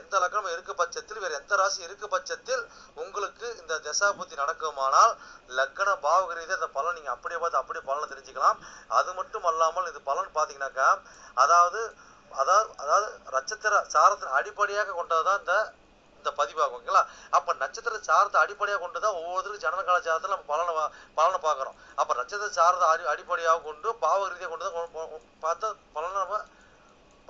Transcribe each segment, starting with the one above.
எந்த லக்னம் இருக்க பட்சத்தில் வேற எந்த ராசி இருக்க பட்சத்தில் உங்களுக்கு இந்த தசாபுத்தி நடக்குமானால் லக்கண பாவக அந்த இந்த பலன் நீங்க அப்படியே பார்த்து அப்படியே பலனை தெரிஞ்சுக்கலாம். அது மட்டும் அல்லாமல் இது பலன் பார்த்தீங்கன்னாக்கா அதாவது அதாவது அதாவது நட்சத்திர சாரத்தின் அடிப்படையாக கொண்டதுதான் இந்த இந்த பதிவாகும் ஓகேங்களா? அப்ப நட்சத்திர சாரத்தை அடிப்படையாக கொண்டு தான் ஒவ்வொருத்தருக்கும் ஜனனகால கலாச்சாரத்தில் நம்ம பலனை பலனை பார்க்குறோம். அப்ப நட்சத்திர சாரத்தை அடி அடிப்படையாக கொண்டு பாவ ரீதியாக கொண்டு தான் பார்த்தா பலனை நம்ம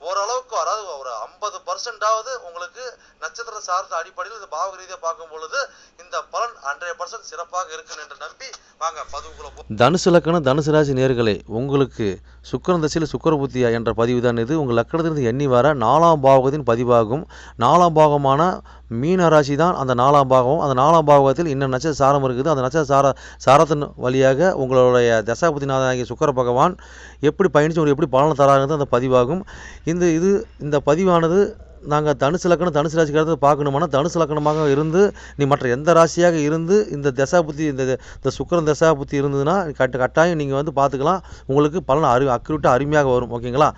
ஓரளவுக்கு அதாவது ஒரு ஐம்பது பர்சன்டாவது உங்களுக்கு நட்சத்திர சார்ந்த அடிப்படையில் இந்த பாவக ரீதியாக பார்க்கும் பொழுது இந்த பலன் ஹண்ட்ரட் பர்சன்ட் சிறப்பாக இருக்கும் என்று நம்பி வாங்க பதிவுக்குள்ள தனுசு லக்கணம் தனுசு ராசி நேர்களே உங்களுக்கு சுக்கரன் தசையில் சுக்கர புத்தியா என்ற பதிவு தான் இது. உங்கள் லக்கணத்திலிருந்து எண்ணி வர நாலாம் பாவகத்தின் பதிவாகும். நாலாம் பாகமான மீன ராசி தான் அந்த நாலாம் பாகம் அந்த நாலாம் பாகத்தில் இன்னும் நட்சத்திர சாரம் இருக்குது. அந்த நட்சத்திர சார சாரத்தின் வழியாக உங்களுடைய தசாபதிநாதனாகிய சுக்கர பகவான் எப்படி பயணித்து உங்களுக்கு எப்படி பலனை தராங்கிறது அந்த பதிவாகும். இந்த இது இந்த பதிவானது நாங்கள் தனுசு லக்கணம் தனுசு ராசிக்காரத்தை பார்க்கணுமானா தனுசு லக்கணமாக இருந்து நீ மற்ற எந்த ராசியாக இருந்து இந்த தசா புத்தி இந்த இந்த சுக்கரன் தசா புத்தி இருந்ததுன்னா கட்ட கட்டாயம் நீங்கள் வந்து பார்த்துக்கலாம். உங்களுக்கு பலன் அறி அக்யூரேட்டாக அருமையாக வரும். ஓகேங்களா?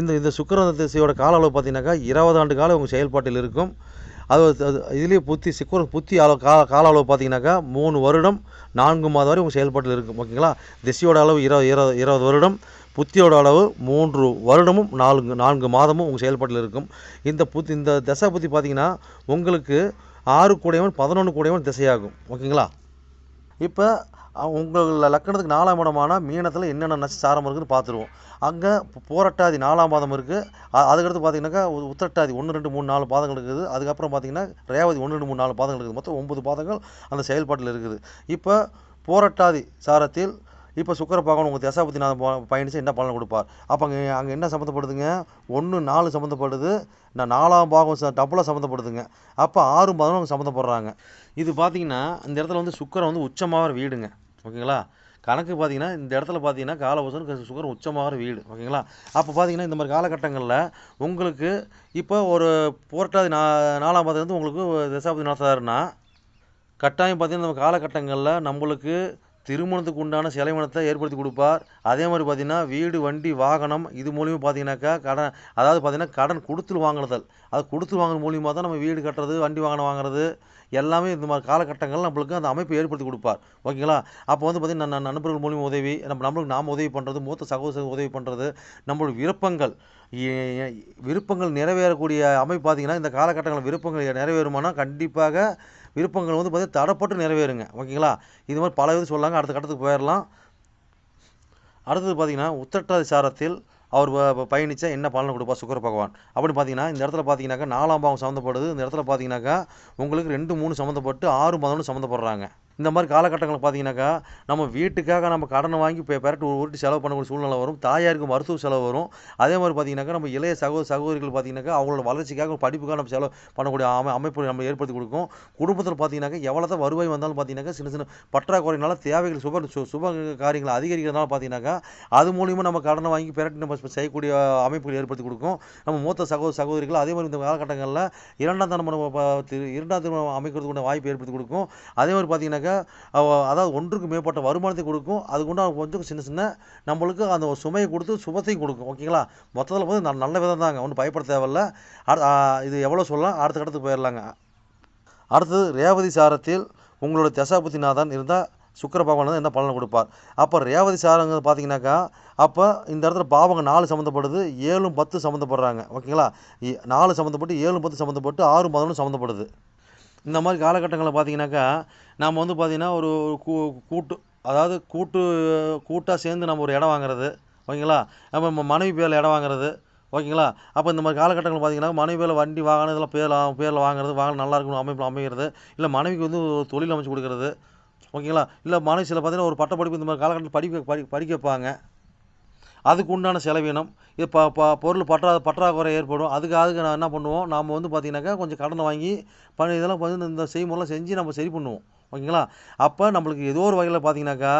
இந்த இந்த சுக்கரன் திசையோட கால அளவு பார்த்தீங்கன்னாக்கா இருபது ஆண்டு காலம் உங்கள் செயல்பாட்டில் இருக்கும். அது இதுலேயே புத்தி சிக்குற புத்தி அளவு கால கால அளவு பார்த்தீங்கன்னாக்கா மூணு வருடம் நான்கு மாதம் வரை உங்கள் செயல்பாட்டில் இருக்கும். ஓகேங்களா? திசையோட அளவு இருபது இருபது இருபது வருடம் புத்தியோட அளவு மூன்று வருடமும் நான்கு நான்கு மாதமும் உங்கள் செயல்பாட்டில் இருக்கும். இந்த புத்தி இந்த தசை புத்தி பார்த்தீங்கன்னா உங்களுக்கு ஆறு கூடையவன் பதினொன்று கூடையவன் திசையாகும். ஓகேங்களா? இப்போ உங்கள் லக்கணத்துக்கு நாலாம் இடமான மீனத்தில் என்னென்ன நச்சு சாரம் இருக்குதுன்னு பார்த்துருவோம் அங்கே போரட்டாதி நாலாம் பாதம் இருக்குது அதுக்கடுத்து பார்த்தீங்கன்னாக்கா உ- உத்திரட்டாதி ஒன்று ரெண்டு மூணு நாலு பாதங்கள் இருக்குது. அதுக்கப்புறம் பார்த்தீங்கன்னா ரேவதி ஒன்று ரெண்டு மூணு நாலு பாதங்கள் இருக்குது. மொத்தம் ஒன்பது பாதங்கள் அந்த செயல்பாட்டில் இருக்குது. இப்போ போரட்டாதி சாரத்தில் இப்போ சுக்கர பகவான் உங்கள் தசாபதி நான் பயணித்து என்ன பலன் கொடுப்பார்? அப்போ அங்கே அங்கே என்ன சம்மந்தப்படுதுங்க ஒன்று நாலு சம்மந்தப்படுது நான் நாலாம் பாகம் டபுளாக சம்மந்தப்படுதுங்க அப்போ ஆறு பாதம் அவங்க சம்மந்தப்படுறாங்க இது பார்த்திங்கன்னா இந்த இடத்துல வந்து சுக்கரம் வந்து உச்சமாகிற வீடுங்க. ஓகேங்களா? கணக்கு பார்த்தீங்கன்னா இந்த இடத்துல பார்த்தீங்கன்னா காலபோசன் சுகர் உச்சமாகிற வீடு. ஓகேங்களா? அப்போ பார்த்தீங்கன்னா இந்த மாதிரி காலகட்டங்களில் உங்களுக்கு இப்போ ஒரு புரட்டாதி நா நாலாம் பாதம் உங்களுக்கு தசாபதி நடத்துறாருன்னா கட்டாயம் பார்த்தீங்கன்னா நம்ம காலகட்டங்களில் நம்மளுக்கு திருமணத்துக்கு உண்டான செலவினத்தை ஏற்படுத்தி கொடுப்பார். அதே மாதிரி பார்த்தீங்கன்னா வீடு வண்டி வாகனம் இது மூலியமாக பார்த்தீங்கன்னாக்கா கடன் அதாவது பார்த்தீங்கன்னா கடன் கொடுத்து வாங்குறதல் அது கொடுத்து வாங்குற மூலியமாக தான் நம்ம வீடு கட்டுறது வண்டி வாகனம் வாங்குறது எல்லாமே இந்த மாதிரி காலகட்டங்கள் நம்மளுக்கு அந்த அமைப்பை ஏற்படுத்தி கொடுப்பார். ஓகேங்களா? அப்போ வந்து பார்த்திங்கன்னா நான் நண்பர்கள் மூலியமாக உதவி நம்ம நம்மளுக்கு நாம் உதவி பண்ணுறது மூத்த சகோதர உதவி பண்ணுறது நம்மளோட விருப்பங்கள் விருப்பங்கள் நிறைவேறக்கூடிய அமைப்பு பார்த்திங்கன்னா இந்த காலகட்டங்களில் விருப்பங்கள் நிறைவேறுமானா கண்டிப்பாக விருப்பங்கள் வந்து பார்த்திங்கன்னா தடப்பட்டு நிறைவேறுங்க. ஓகேங்களா? இது மாதிரி பல விதம் சொல்லாங்க. அடுத்த கட்டத்துக்கு போயிடலாம். அடுத்தது பார்த்திங்கன்னா உத்திரட்டாதி சாரத்தில் அவர் ப- என்ன பலனை கொடுப்பா சுக்கர பகவான். அப்படி பார்த்தீங்கன்னா இந்த இடத்துல பார்த்தீங்கன்னாக்கா நாலாம் பாவம் சம்மந்தப்படுது இந்த இடத்துல பார்த்தீங்கன்னாக்கா உங்களுக்கு ரெண்டு மூணு சம்மந்தப்பட்டு ஆறு பதினொன்று சம்மந்தப்படுறாங்க. இந்த மாதிரி காலகட்டங்களில் பார்த்தீங்கன்னாக்கா நம்ம வீட்டுக்காக நம்ம கடனை வாங்கி இப்போ பெரட்டு உருட்டி செலவு பண்ணக்கூடிய சூழ்நிலை வரும். தாயாருக்கு மருத்துவ செலவு வரும். அதே மாதிரி பார்த்தீங்கன்னாக்கா நம்ம இளைய சகோதர சகோதரிகள் பார்த்தீங்கன்னாக்கா அவங்களோட வளர்ச்சிக்காக படிப்புக்காக நம்ம செலவு பண்ணக்கூடிய அமை அமைப்பு நம்ம ஏற்படுத்தி கொடுக்கும். குடும்பத்தில் பார்த்தீங்கன்னாக்கா எவ்வளோ தான் வருவாய் வந்தாலும் பார்த்தீங்கன்னாக்கா சின்ன சின்ன பற்றாக்குறையினால தேவைகள் சுப சுப காரியங்கள் அதிகரிக்கிறதுனால பார்த்தீங்கன்னாக்கா அது மூலியமாக நம்ம கடனை வாங்கி பெரட்டி நம்ம செய்யக்கூடிய அமைப்புகள் ஏற்படுத்தி கொடுக்கும். நம்ம மூத்த சகோதர சகோதரிகள் அதே மாதிரி இந்த காலகட்டங்களில் இரண்டாம் தரம் இரண்டாம் திருமணம் அமைக்கிறதுக்கு வாய்ப்பு ஏற்படுத்தி கொடுக்கும். அதே மாதிரி பார்த்தீங்கன்னாக்கா அதாவது ஒன்றுக்கு மேற்பட்ட வருமானத்தை கொடுக்கும். அதுக்குண்டான கொஞ்சம் சின்ன சின்ன நம்மளுக்கு அந்த சுமையை கொடுத்து சுபத்தையும் கொடுக்கும். ஓகேங்களா? மொத்தத்தில் வந்து ந- நல்ல விதம் தாங்க. ஒன்றும் பயப்பட தேவையில்ல. அடு- இது எவ்வளோ சொல்லலாம்? அடுத்த கட்டத்துக்கு போயிடலாங்க. அடுத்தது ரேவதி சாரத்தில் உங்களோட தசாபுத்திநாதன் இருந்தால் சுக்கிர பகவான் வந்து என்ன பலனை கொடுப்பார்? அப்போ ரேவதி சாரங்கிறது பார்த்தீங்கன்னாக்கா அப்போ இந்த இடத்துல பாவங்க நாலு சம்மந்தப்படுது ஏழும் பத்து சம்மந்தப்படுறாங்க. ஓகேங்களா? நாலு சம்மந்தப்பட்டு ஏழும் பத்து சம்மந்தப்பட்டு ஆறு பதினொன்று சம்மந்தப்படுது. இந்த மாதிரி காலகட்டங்களில் பார்த்தீங்கன்னாக்கா நாம் வந்து பார்த்திங்கன்னா ஒரு கூ கூட்டு அதாவது கூட்டு கூட்டாக சேர்ந்து நம்ம ஒரு இடம் வாங்குறது ஓகேங்களா? நம்ம மனைவி பேரில் இடம் வாங்குறது ஓகேங்களா? அப்போ இந்த மாதிரி காலகட்டங்கள் பார்த்தீங்கன்னா மனைவி பேரில் வண்டி வாகனம் இதெல்லாம் பேரில் பேரில் வாங்குறது வாங்க நல்லா இருக்கணும் அமைப்பில் அமைகிறது. இல்லை மனைவிக்கு வந்து ஒரு தொழில் அமைச்சு கொடுக்கறது ஓகேங்களா? இல்லை மனைவி சில பார்த்தீங்கன்னா ஒரு பட்டப்படிப்பு இந்த மாதிரி காலகட்டத்தில் படிக்க படி படிக்க வைப்பாங்க. அதுக்கு உண்டான செலவினம் இது ப ப பொருள் பற்றா பற்றாக்குறை ஏற்படும். அதுக்கு அதுக்கு நான் என்ன பண்ணுவோம்? நாம் வந்து பார்த்திங்கனாக்கா கொஞ்சம் கடனை வாங்கி பண்ணி இதெல்லாம் வந்து இந்த செய்முறைலாம் செஞ்சு நம்ம சரி பண்ணுவோம். ஓகேங்களா? அப்போ நம்மளுக்கு ஏதோ ஒரு வகையில் பார்த்தீங்கன்னாக்கா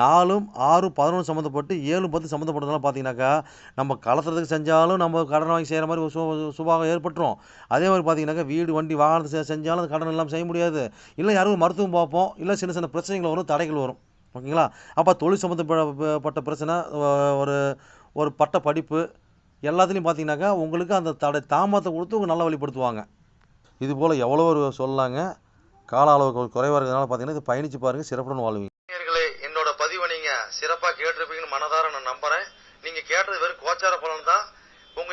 நாலும் ஆறு பதினொன்று சம்மந்தப்பட்டு ஏழு பத்து சம்மந்தப்பட்டதெல்லாம் பார்த்தீங்கன்னாக்கா நம்ம கலத்துறதுக்கு செஞ்சாலும் நம்ம கடன் வாங்கி செய்கிற மாதிரி சு சுபாகம் ஏற்பட்டுரும். அதே மாதிரி பார்த்தீங்கன்னாக்கா வீடு வண்டி வாகனத்தை செஞ்சாலும் அந்த கடன் எல்லாம் செய்ய முடியாது. இல்லை யாரும் மருத்துவம் பார்ப்போம். இல்லை சின்ன சின்ன பிரச்சனைகள் வரும் தடைகள் வரும். ஓகேங்களா? அப்போ தொழில் சம்மந்தப்பட்ட பிரச்சனை ஒரு ஒரு பட்ட படிப்பு எல்லாத்துலேயும் பார்த்தீங்கன்னாக்கா உங்களுக்கு அந்த தடை தாமதத்தை கொடுத்து உங்கள் நல்லா வழிப்படுத்துவாங்க. இது போல் எவ்வளோ ஒரு சொல்லலாங்க கால அளவு குறைவாக இருக்கிறதுனால பார்த்தீங்கன்னா இது பயணித்து பாருங்கள் சிறப்புடன் வாழ்வீங்க நேயர்களே என்னோட பதிவை நீங்க சிறப்பா கேட்டிருப்பீங்கன்னு மனதார நான் நம்புறேன் நீங்க கேட்டது வெறும் கோச்சார பலன் தான் உங்க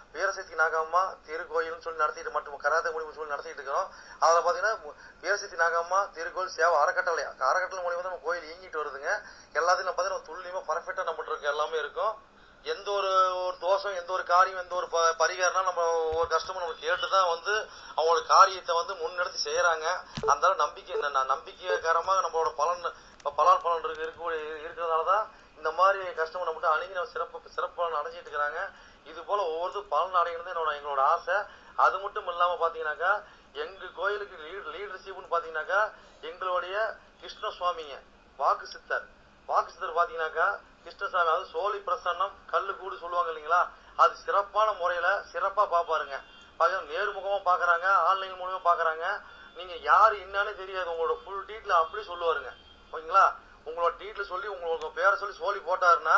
வீரசக்தி நாகம்மா திருக்கோயில்னு சொல்லி நடத்திட்டு மட்டும். கராத்தே முடிவு சொல்லி நடத்திட்டு இருக்கிறோம். அதில் பார்த்தீங்கன்னா வீரசக்தி நாகம்மா திருக்கோயில் சேவை அறக்கட்டளை அறக்கட்டளை மூலியமாக நம்ம கோயில் இயங்கிட்டு வருதுங்க. எல்லாத்தையும் பார்த்தீங்கன்னா துல்லியமாக பர்ஃபெக்டாக நம்மகிட்ட இருக்கு எல்லாமே இருக்கும். எந்த ஒரு ஒரு தோஷம் எந்த ஒரு காரியம் எந்த ஒரு ப பரிகாரம்னா நம்ம ஒரு கஸ்டமர் நம்ம கேட்டு தான் வந்து அவங்களோட காரியத்தை வந்து முன்னெடுத்து செய்கிறாங்க அந்த நம்பிக்கை நம்பிக்கைக்காரமாக நம்மளோட பலன் இப்போ பலால் பலன் இருக்கு இருக்கக்கூடிய இருக்கிறதுனால தான் இந்த மாதிரி கஸ்டமர் நம்மகிட்ட அணுகி நம்ம சிறப்பு சிறப்பு பலன் அடைஞ்சிட்டு இருக்கிறாங்க. இது போல ஒவ்வொருத்தரும் பலன் அடைகிறது என்னோட எங்களோட ஆசை. அது மட்டும் இல்லாம பாத்தீங்கன்னாக்கா எங்க கோயிலுக்கு லீட் லீடர்ஷிப்னு பாத்தீங்கன்னாக்கா எங்களுடைய கிருஷ்ண சுவாமிங்க வாக்கு சித்தர். வாக்கு சித்தர் பாத்தீங்கன்னாக்கா கிருஷ்ணசாமி அது சோழி பிரசன்னம் கல்லு கூடு சொல்லுவாங்க இல்லைங்களா? அது சிறப்பான முறையில சிறப்பா பாப்பாருங்க. பாத்தீங்கன்னா நேர்முகமா பாக்குறாங்க ஆன்லைன் மூலமா பாக்குறாங்க. நீங்க யாரு என்னன்னு தெரியாது. உங்களோட ஃபுல் டீட்டில் அப்படி சொல்லுவாருங்க. ஓகேங்களா? உங்களோட டீட்டில் சொல்லி உங்களுக்கு பேரை சொல்லி சோழி போட்டாருன்னா